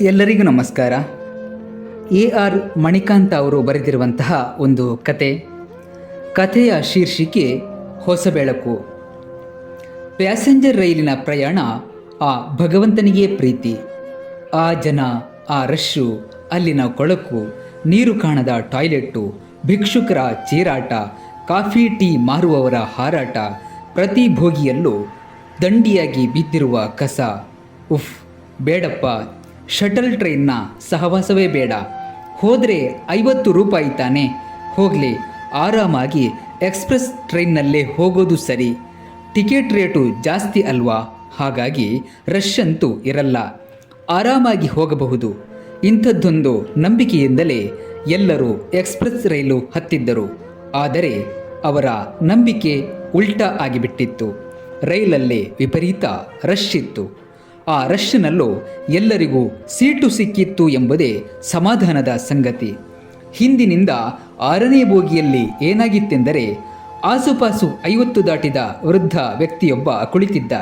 ಎಲ್ಲರಿಗೂ ನಮಸ್ಕಾರ. A R Manikanth ಅವರು ಬರೆದಿರುವಂತಹ ಒಂದು ಕತೆ. ಕಥೆಯ ಶೀರ್ಷಿಕೆ ಹೊಸ ಬೆಳಕು ಪ್ಯಾಸೆಂಜರ್ ರೈಲಿನ ಪ್ರಯಾಣ ಆ ಭಗವಂತನಿಗೆ ಪ್ರೀತಿ. ಆ ಜನ, ಆ ರಶ್ಶು, ಅಲ್ಲಿನ ಕೊಳಕು, ನೀರು ಕಾಣದ ಟಾಯ್ಲೆಟ್ಟು, ಭಿಕ್ಷುಕರ ಚೀರಾಟ, ಕಾಫಿ, ಟೀ ಮಾರುವವರ ಹಾರಾಟ, ಪ್ರತಿ ಭೋಗಿಯಲ್ಲೂ ದಂಡಿಯಾಗಿ ಬಿದ್ದಿರುವ ಕಸ. ಉಫ್, ಬೇಡಪ್ಪ ಶಟಲ್ ಟ್ರೈನ್ನ ಸಹವಾಸವೇ ಬೇಡ. ಹೋದರೆ ಐವತ್ತು ರೂಪಾಯಿ ತಾನೆ. ಹೋಗಲಿ, ಆರಾಮಾಗಿ ಎಕ್ಸ್ಪ್ರೆಸ್ ಟ್ರೈನ್ನಲ್ಲೇ ಹೋಗೋದು ಸರಿ. ಟಿಕೆಟ್ ರೇಟು ಜಾಸ್ತಿ ಅಲ್ವಾ? ಹಾಗಾಗಿ ರಶ್ ಅಂತೂ ಇರಲ್ಲ. ಆರಾಮಾಗಿ ಹೋಗಬಹುದು. ಇಂಥದ್ದೊಂದು ನಂಬಿಕೆಯಿಂದಲೇ ಎಲ್ಲರೂ ಎಕ್ಸ್ಪ್ರೆಸ್ ರೈಲು ಹತ್ತಿದ್ದರು. ಆದರೆ ಅವರ ನಂಬಿಕೆ ಉಲ್ಟಾ ಆಗಿಬಿಟ್ಟಿತ್ತು. ರೈಲಲ್ಲೇ ವಿಪರೀತ ರಶ್ ಇತ್ತು. ಆ ರಷ್ನಲ್ಲೂ ಎಲ್ಲರಿಗೂ ಸೀಟು ಸಿಕ್ಕಿತ್ತು ಎಂಬುದೇ ಸಮಾಧಾನದ ಸಂಗತಿ. ಹಿಂದಿನಿಂದ ಆರನೇ ಬೋಗಿಯಲ್ಲಿ ಏನಾಗಿತ್ತೆಂದರೆ ಆಸುಪಾಸು ಐವತ್ತು ದಾಟಿದ ವೃದ್ಧ ವ್ಯಕ್ತಿಯೊಬ್ಬ ಕುಳಿತಿದ್ದ.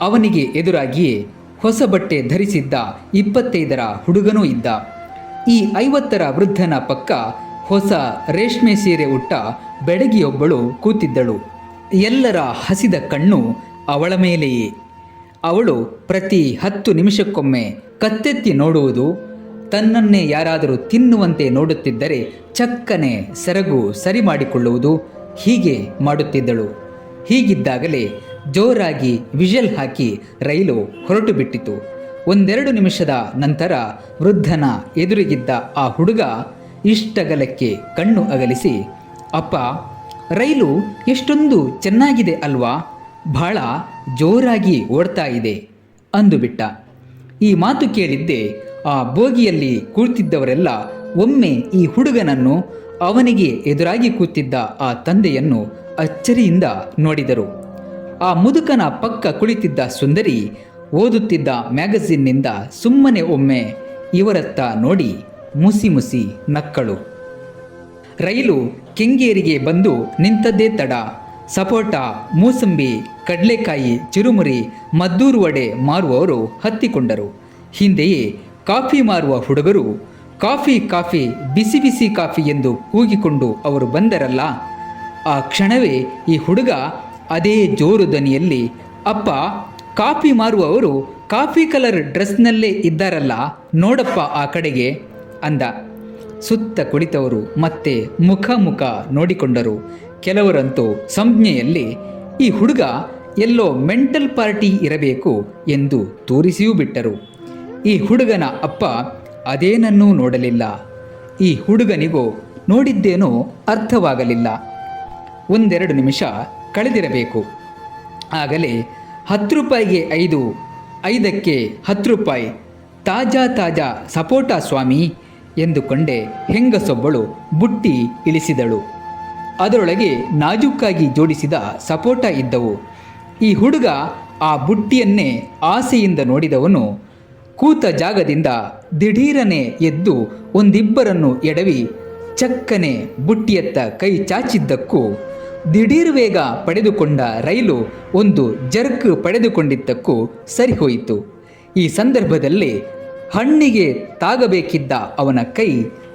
ಅವನಿಗೆ ಎದುರಾಗಿಯೇ ಹೊಸ ಬಟ್ಟೆ ಧರಿಸಿದ್ದ ಇಪ್ಪತ್ತೈದರ ಹುಡುಗನೂ ಇದ್ದ. ಈ ಐವತ್ತರ ವೃದ್ಧನ ಪಕ್ಕ ಹೊಸ ರೇಷ್ಮೆ ಸೀರೆ ಉಟ್ಟ ಬೆಡಗಿಯೊಬ್ಬಳು ಕೂತಿದ್ದಳು. ಎಲ್ಲರ ಹಸಿದ ಕಣ್ಣು ಅವಳ ಮೇಲೆಯೇ. ಅವಳು ಪ್ರತಿ ಹತ್ತು ನಿಮಿಷಕ್ಕೊಮ್ಮೆ ಕತ್ತೆತ್ತಿ ನೋಡುವುದು, ತನ್ನನ್ನೇ ಯಾರಾದರೂ ತಿನ್ನುವಂತೆ ನೋಡುತ್ತಿದ್ದರೆ ಚಕ್ಕನೆ ಸೆರಗು ಸರಿ ಮಾಡಿಕೊಳ್ಳುವುದು ಹೀಗೆ ಮಾಡುತ್ತಿದ್ದಳು. ಹೀಗಿದ್ದಾಗಲೇ ಜೋರಾಗಿ ವಿಷಲ್ ಹಾಕಿ ರೈಲು ಹೊರಟು ಬಿಟ್ಟಿತು ಒಂದೆರಡು ನಿಮಿಷದ ನಂತರ ವೃದ್ಧನ ಎದುರಿಗಿದ್ದ ಆ ಹುಡುಗ ಇಷ್ಟಗಲಕ್ಕೆ ಕಣ್ಣು ಅಗಲಿಸಿ, ಅಪ್ಪ, ರೈಲು ಎಷ್ಟೊಂದು ಚೆನ್ನಾಗಿದೆ ಅಲ್ವಾ? ಬಹಳ ಜೋರಾಗಿ ಓಡ್ತಾ ಇದೆ ಅಂದುಬಿಟ್ಟ ಈ ಮಾತು ಕೇಳಿದ್ದೆ ಆ ಬೋಗಿಯಲ್ಲಿ ಕೂತಿದ್ದವರೆಲ್ಲ ಒಮ್ಮೆ ಈ ಹುಡುಗನನ್ನು ಅವನಿಗೆ ಎದುರಾಗಿ ಕೂತಿದ್ದ ಆ ತಂದೆಯನ್ನು ಅಚ್ಚರಿಯಿಂದ ನೋಡಿದರು. ಆ ಮುದುಕನ ಪಕ್ಕ ಕುಳಿತಿದ್ದ ಸುಂದರಿ ಓದುತ್ತಿದ್ದ ಮ್ಯಾಗಝಿನ್ನಿಂದ ಸುಮ್ಮನೆ ಒಮ್ಮೆ ಇವರತ್ತ ನೋಡಿ ಮುಸಿ ಮುಸಿ ನಕ್ಕಳು. ರೈಲು ಕೆಂಗೇರಿಗೆ ಬಂದು ನಿಂತದ್ದೇ ತಡ. ಸಪೋಟ, ಮೂಸಂಬಿ, ಕಡಲೆಕಾಯಿ, ಚಿರುಮುರಿ, ಮದ್ದೂರು ವಡೆ ಮಾರುವವರು ಹತ್ತಿಕೊಂಡರು. ಹಿಂದೆಯೇ ಕಾಫಿ ಮಾರುವ ಹುಡುಗರು ಕಾಫಿ ಕಾಫಿ, ಬಿಸಿ ಬಿಸಿ ಕಾಫಿ ಎಂದು ಕೂಗಿಕೊಂಡು ಅವರು ಬಂದರಲ್ಲ. ಆ ಕ್ಷಣವೇ ಈ ಹುಡುಗ ಅದೇ ಜೋರು ದನಿಯಲ್ಲಿ, ಅಪ್ಪ, ಕಾಫಿ ಮಾರುವವರು ಕಾಫಿ ಕಲರ್ ಡ್ರೆಸ್ನಲ್ಲೇ ಇದ್ದಾರಲ್ಲ, ನೋಡಪ್ಪ ಆ ಕಡೆಗೆ ಅಂದ. ಸುತ್ತ ಕುಳಿತವರು ಮತ್ತೆ ಮುಖ ಮುಖ ನೋಡಿಕೊಂಡರು. ಕೆಲವರಂತೂ ಸಂಜ್ಞೆಯಲ್ಲಿ ಈ ಹುಡುಗ ಎಲ್ಲೋ ಮೆಂಟಲ್ ಪಾರ್ಟಿ ಇರಬೇಕು ಎಂದು ತೋರಿಸಿಯೂ ಬಿಟ್ಟರು. ಈ ಹುಡುಗನ ಅಪ್ಪ ಅದೇನನ್ನೂ ನೋಡಲಿಲ್ಲ. ಈ ಹುಡುಗನಿಗೂ ನೋಡಿದ್ದೇನೋ ಅರ್ಥವಾಗಲಿಲ್ಲ. ಒಂದೆರಡು ನಿಮಿಷ ಕಳೆದಿರಬೇಕು. ಆಗಲೇ ಹತ್ತು ರೂಪಾಯಿಗೆ ಐದು, ಐದಕ್ಕೆ ಹತ್ತು ರೂಪಾಯಿ, ತಾಜಾ ತಾಜಾ ಸಪೋಟ ಸ್ವಾಮಿ ಎಂದುಕೊಂಡೆ ಹೆಂಗಸೊಬ್ಬಳು ಬುಟ್ಟಿ ಇಳಿಸಿದಳು. ಅದರೊಳಗೆ ನಾಜುಕ್ಕಾಗಿ ಜೋಡಿಸಿದ ಸಪೋಟ ಇದ್ದವು. ಈ ಹುಡುಗ ಆ ಬುಟ್ಟಿಯನ್ನೇ ಆಸೆಯಿಂದ ನೋಡಿದವನು ಕೂತ ಜಾಗದಿಂದ ದಿಢೀರನೆ ಎದ್ದು ಒಂದಿಬ್ಬರನ್ನು ಎಡವಿ ಚಕ್ಕನೆ ಬುಟ್ಟಿಯತ್ತ ಕೈ ಚಾಚಿದ್ದಕ್ಕೂ ದಿಢೀರ್ ವೇಗ ಪಡೆದುಕೊಂಡ ರೈಲು ಒಂದು ಜರ್ಕ್ ಪಡೆದುಕೊಂಡಿದ್ದಕ್ಕೂ ಸರಿಹೋಯಿತು. ಈ ಸಂದರ್ಭದಲ್ಲಿ ಹಣ್ಣಿಗೆ ತಾಗಬೇಕಿದ್ದ ಅವನ ಕೈ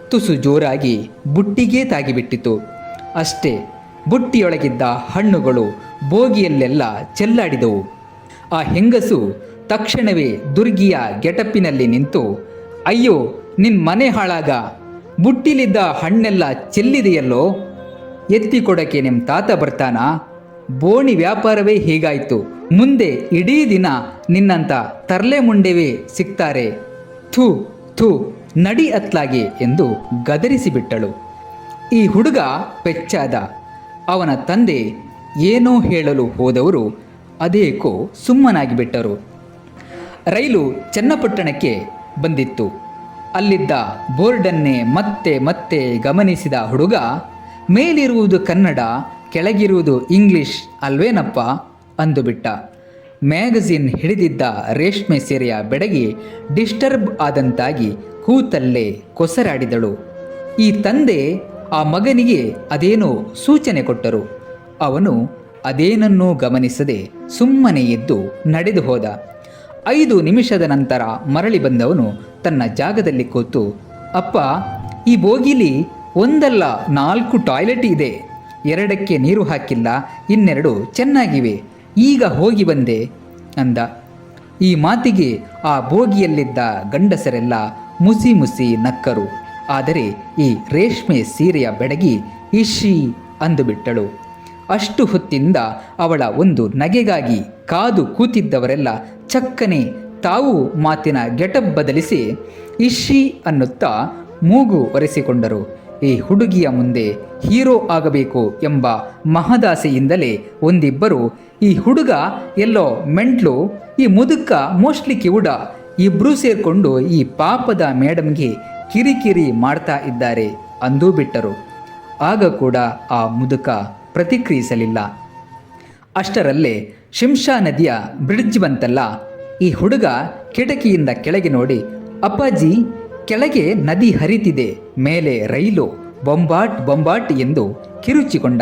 ತುಸು ಜೋರಾಗಿ ಬುಟ್ಟಿಗೆ ತಾಗಿಬಿಟ್ಟಿತು. ಅಷ್ಟೇ ಬುಟ್ಟಿಯೊಳಗಿದ್ದ ಹಣ್ಣುಗಳು ಬೋಗಿಯಲ್ಲೆಲ್ಲ ಚೆಲ್ಲಾಡಿದವು. ಆ ಹೆಂಗಸು ತಕ್ಷಣವೇ ದುರ್ಗಿಯ ಗೆಟಪ್ಪಿನಲ್ಲಿ ನಿಂತು, ಅಯ್ಯೋ ನಿನ್ನ ಮನೆ ಹಾಳಾಗ? ಬುಟ್ಟಿಲಿದ್ದ ಹಣ್ಣೆಲ್ಲ ಚೆಲ್ಲಿದೆಯಲ್ಲೋ? ಎತ್ತಿಕೊಡಕ್ಕೆ ನಿಮ್ಮ ತಾತ ಬರ್ತಾನಾ? ಬೋಣಿ ವ್ಯಾಪಾರವೇ ಹೀಗಾಯ್ತು. ಮುಂದೆ ಇಡೀ ದಿನ ನಿನ್ನಂತ ತರ್ಲೆ ಮುಂಡೆವೇ ಸಿಗ್ತಾರೆ ಥೂ ಥೂ, ನಡಿ ಅತ್ಲಾಗೆ ಎಂದು ಗದರಿಸಿಬಿಟ್ಟಳು. ಈ ಹುಡುಗ ಪೆಚ್ಚಾದ. ಅವನ ತಂದೆ ಏನೋ ಹೇಳಲು ಹೋದವರು ಅದೇಕೋ ಸುಮ್ಮನಾಗಿಬಿಟ್ಟರು ರೈಲು ಚನ್ನಪಟ್ಟಣಕ್ಕೆ ಬಂದಿತ್ತು. ಅಲ್ಲಿದ್ದ ಬೋರ್ಡನ್ನೇ ಮತ್ತೆ ಮತ್ತೆ ಗಮನಿಸಿದ ಹುಡುಗ, ಮೇಲಿರುವುದು ಕನ್ನಡ, ಕೆಳಗಿರುವುದು ಇಂಗ್ಲಿಷ್ ಅಲ್ವೇನಪ್ಪ ಅಂದುಬಿಟ್ಟ. ಮ್ಯಾಗಝಿನ್ ಹಿಡಿದಿದ್ದ ರೇಷ್ಮೆ ಸೀರೆಯ ಬೆಡಗಿ ಡಿಸ್ಟರ್ಬ್ ಆದಂತಾಗಿ ಕೂತಲ್ಲೇ ಕೊಸರಾಡಿದಳು. ಈ ತಂದೆ ಆ ಮಗನಿಗೆ ಅದೇನೋ ಸೂಚನೆ ಕೊಟ್ಟರು. ಅವನು ಅದೇನನ್ನೂ ಗಮನಿಸದೆ ಸುಮ್ಮನೆ ಎದ್ದು ನಡೆದು ಹೋದ. ಐದು ನಿಮಿಷದ ನಂತರ ಮರಳಿ ಬಂದವನು ತನ್ನ ಜಾಗದಲ್ಲಿ ಕೂತು, ಅಪ್ಪ, ಈ ಬೋಗಿಲಿ ಒಂದಲ್ಲ ನಾಲ್ಕು ಟಾಯ್ಲೆಟ್ ಇದೆ. ಎರಡಕ್ಕೆ ನೀರು ಹಾಕಿಲ್ಲ, ಇನ್ನೆರಡು ಚೆನ್ನಾಗಿವೆ. ಈಗ ಹೋಗಿ ಬಂದೆ, ಅಂದ. ಈ ಮಾತಿಗೆ ಆ ಬೋಗಿಯಲ್ಲಿದ್ದ ಗಂಡಸರೆಲ್ಲ ಮುಸಿ ಮುಸಿ ನಕ್ಕರು. ಆದರೆ ಈ ರೇಷ್ಮೆ ಸೀರೆಯ ಬೆಡಗಿ ಇಶಿ ಅಂದುಬಿಟ್ಟಳು. ಅಷ್ಟು ಹೊತ್ತಿಂದ ಅವಳ ಒಂದು ನಗೆಗಾಗಿ ಕಾದು ಕೂತಿದ್ದವರೆಲ್ಲ ಚಕ್ಕನೆ ತಾವು ಮಾತಿನ ಗೆಟಪ್ ಬದಲಿಸಿ ಇಶಿ ಅನ್ನುತ್ತಾ ಮೂಗು ಒರೆಸಿಕೊಂಡರು. ಈ ಹುಡುಗಿಯ ಮುಂದೆ ಹೀರೋ ಆಗಬೇಕು ಎಂಬ ಮಹದಾಸೆಯಿಂದಲೇ ಒಂದಿಬ್ಬರು, ಈ ಹುಡುಗ ಎಲ್ಲೋ ಮೆಂಟ್ಲು, ಈ ಮುದುಕ ಮೋಸ್ಟ್ಲಿ ಕಿವುಡ ಇಬ್ಬರೂ ಸೇರಿಕೊಂಡು ಈ ಪಾಪದ ಮೇಡಮ್ಗೆ ಕಿರಿಕಿರಿ ಮಾಡ್ತಾ ಇದ್ದಾರೆ ಅಂದೂ ಬಿಟ್ಟರು. ಆಗ ಕೂಡ ಆ ಮುದುಕ ಪ್ರತಿಕ್ರಿಯಿಸಲಿಲ್ಲ. ಅಷ್ಟರಲ್ಲೇ ಶಿಂಷಾ ನದಿಯ ಬ್ರಿಡ್ಜ್ ಬಂತಲ್ಲ, ಈ ಹುಡುಗ ಕಿಟಕಿಯಿಂದ ಕೆಳಗೆ ನೋಡಿ, ಅಪ್ಪಾಜಿ, ಕೆಳಗೆ ನದಿ ಹರಿತಿದೆ, ಮೇಲೆ ರೈಲು, ಬೊಂಬಾಟ್ ಬೊಂಬಾಟ್ ಎಂದು ಕಿರುಚಿಕೊಂಡ.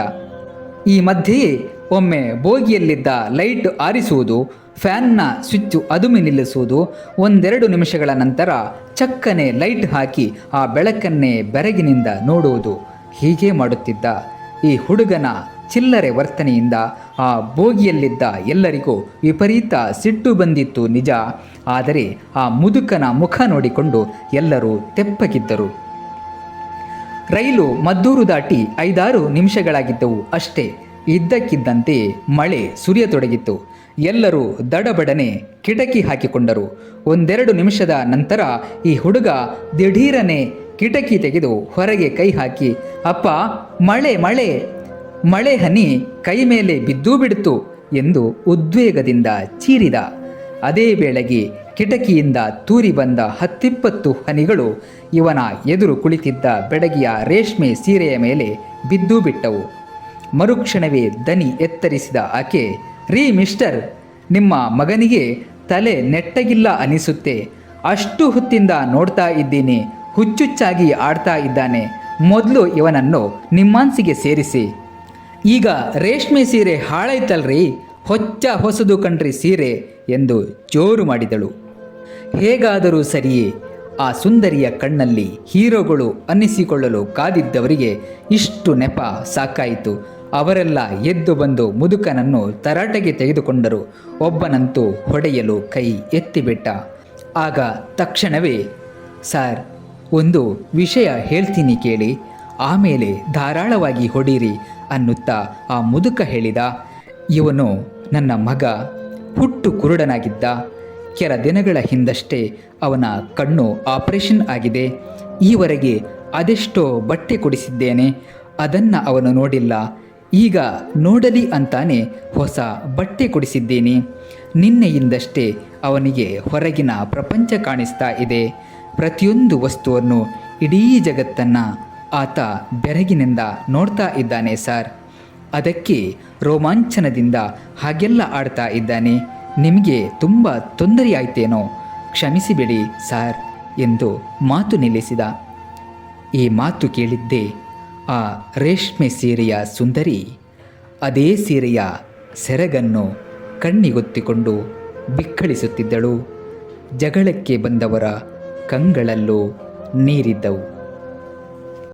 ಈ ಮಧ್ಯೆಯೇ ಒಮ್ಮೆ ಬೋಗಿಯಲ್ಲಿದ್ದ ಲೈಟ್ ಆರಿಸುವುದು ಫ್ಯಾನ್ನ ಸ್ವಿಚ್ ಅದುಮಿ ನಿಲ್ಲಿಸುವುದು ಒಂದೆರಡು ನಿಮಿಷಗಳ ನಂತರ ಚಕ್ಕನೆ ಲೈಟ್ ಹಾಕಿ ಆ ಬೆಳಕನ್ನೇ ಬೆರಗಿನಿಂದ ನೋಡುವುದು ಹೀಗೆ ಮಾಡುತ್ತಿದ್ದ ಈ ಹುಡುಗನ ಚಿಲ್ಲರೆ ವರ್ತನೆಯಿಂದ ಆ ಬೋಗಿಯಲ್ಲಿದ್ದ ಎಲ್ಲರಿಗೂ ವಿಪರೀತ ಸಿಟ್ಟು ಬಂದಿತ್ತು ನಿಜ. ಆದರೆ ಆ ಮುದುಕನ ಮುಖ ನೋಡಿಕೊಂಡು ಎಲ್ಲರೂ ತೆಪ್ಪಗಿದ್ದರು. ರೈಲು ಮದ್ದೂರು ದಾಟಿ ಐದಾರು ನಿಮಿಷಗಳಾಗಿದ್ದವು ಅಷ್ಟೇ. ಇದ್ದಕ್ಕಿದ್ದಂತೆ ಮಳೆ ಸುರಿಯತೊಡಗಿತ್ತು. ಎಲ್ಲರೂ ದಡಬಡನೆ ಕಿಟಕಿ ಹಾಕಿಕೊಂಡರು. ಒಂದೆರಡು ನಿಮಿಷದ ನಂತರ ಈ ಹುಡುಗ ದಿಢೀರನೆ ಕಿಟಕಿ ತೆಗೆದು ಹೊರಗೆ ಕೈ ಹಾಕಿ, ಅಪ್ಪ, ಮಳೆ ಮಳೆ ಮಳೆ ಹನಿ ಕೈ ಮೇಲೆ ಬಿದ್ದೂ ಬಿಡ್ತು ಎಂದು ಉದ್ವೇಗದಿಂದ ಚೀರಿದ. ಅದೇ ವೇಳೆಗೆ ಕಿಟಕಿಯಿಂದ ತೂರಿ ಬಂದ ಹತ್ತಿಪ್ಪತ್ತು ಹನಿಗಳು ಇವನ ಎದುರು ಕುಳಿತಿದ್ದ ಬೆಡಗಿಯ ರೇಷ್ಮೆ ಸೀರೆಯ ಮೇಲೆ ಬಿದ್ದೂ ಬಿಟ್ಟವು. ಮರುಕ್ಷಣವೇ ದನಿ ಎತ್ತರಿಸಿದ ಆಕೆ ರೀ ಮಿಸ್ಟರ್, ನಿಮ್ಮ ಮಗನಿಗೆ ತಲೆ ನೆಟ್ಟಗಿಲ್ಲ ಅನಿಸುತ್ತೆ. ಅಷ್ಟು ಹೊತ್ತಿಂದ ನೋಡ್ತಾ ಇದ್ದೀನಿ, ಹುಚ್ಚುಚ್ಚಾಗಿ ಆಡ್ತಾ ಇದ್ದಾನೆ. ಮೊದಲು ಇವನನ್ನು ನಿಮ್ಮಾನ್ಸಿಗೆ ಸೇರಿಸಿ. ಈಗ ರೇಷ್ಮೆ ಸೀರೆ ಹಾಳಾಯ್ತಲ್ರಿ, ಹೊಚ್ಚ ಹೊಸದು ಕಣ್ರಿ ಸೀರೆ ಎಂದು ಜೋರು ಮಾಡಿದಳು. ಹೇಗಾದರೂ ಸರಿಯೇ, ಆ ಸುಂದರಿಯ ಕಣ್ಣಲ್ಲಿ ಹೀರೋಗಳು ಅನ್ನಿಸಿಕೊಳ್ಳಲು ಕಾದಿದ್ದವರಿಗೆ ಇಷ್ಟು ನೆಪ ಸಾಕಾಯಿತು. ಅವರೆಲ್ಲ ಎದ್ದು ಬಂದು ಮುದುಕನನ್ನು ತರಾಟೆಗೆ ತೆಗೆದುಕೊಂಡರು. ಒಬ್ಬನಂತೂ ಹೊಡೆಯಲು ಕೈ ಎತ್ತಿಬಿಟ್ಟ. ಆಗ ತಕ್ಷಣವೇ, ಸಾರ್, ಒಂದು ವಿಷಯ ಹೇಳ್ತೀನಿ ಕೇಳಿ. ಆಮೇಲೆ ಧಾರಾಳವಾಗಿ ಹೊಡೀರಿ ಅನ್ನುತ್ತಾ ಆ ಮುದುಕ ಹೇಳಿದ. ಇವನು ನನ್ನ ಮಗ, ಹುಟ್ಟು ಕುರುಡನಾಗಿದ್ದ. ಕೆಲ ದಿನಗಳ ಹಿಂದಷ್ಟೇ ಅವನ ಕಣ್ಣು ಆಪರೇಷನ್ ಆಗಿದೆ. ಈವರೆಗೆ ಅದೆಷ್ಟೋ ಬಟ್ಟೆ ಕೊಡಿಸಿದ್ದೇನೆ. ಅದನ್ನು ಅವನು ನೋಡಿಲ್ಲ. ಈಗ ನೋಡಲಿ ಅಂತಾನೆ ಹೊಸ ಬಟ್ಟೆ ಕೊಡಿಸಿದ್ದೀನಿ. ನಿನ್ನೆಯಿಂದಷ್ಟೇ ಅವನಿಗೆ ಹೊರಗಿನ ಪ್ರಪಂಚ ಕಾಣಿಸ್ತಾ ಇದೆ. ಪ್ರತಿಯೊಂದು ವಸ್ತುವನ್ನು ಇಡೀ ಜಗತ್ತನ್ನು ಆತ ಬೆರಗಿನಿಂದ ನೋಡ್ತಾ ಇದ್ದಾನೆ ಸರ್. ಅದಕ್ಕೆ ರೋಮಾಂಚನದಿಂದ ಹಾಗೆಲ್ಲ ಆಡ್ತಾ ಇದ್ದಾನೆ. ನಿಮಗೆ ತುಂಬ ತೊಂದರೆಯಾಯ್ತೇನೋ? ಕ್ಷಮಿಸಿಬಿಡಿ ಸಾರ್ ಎಂದು ಮಾತು ನಿಲ್ಲಿಸಿದ. ಈ ಮಾತು ಕೇಳಿದ್ದೇ ಆ ರೇಷ್ಮೆ ಸೀರೆಯ ಸುಂದರಿ ಅದೇ ಸೀರೆಯ ಸೆರಗನ್ನು ಕಣ್ಣಿಗೊತ್ತಿಕೊಂಡು ಬಿಕ್ಕಳಿಸುತ್ತಿದ್ದಳು. ಜಗಳಕ್ಕೆ ಬಂದವರ ಕಂಗಳಲ್ಲೂ ನೀರಿದ್ದವು.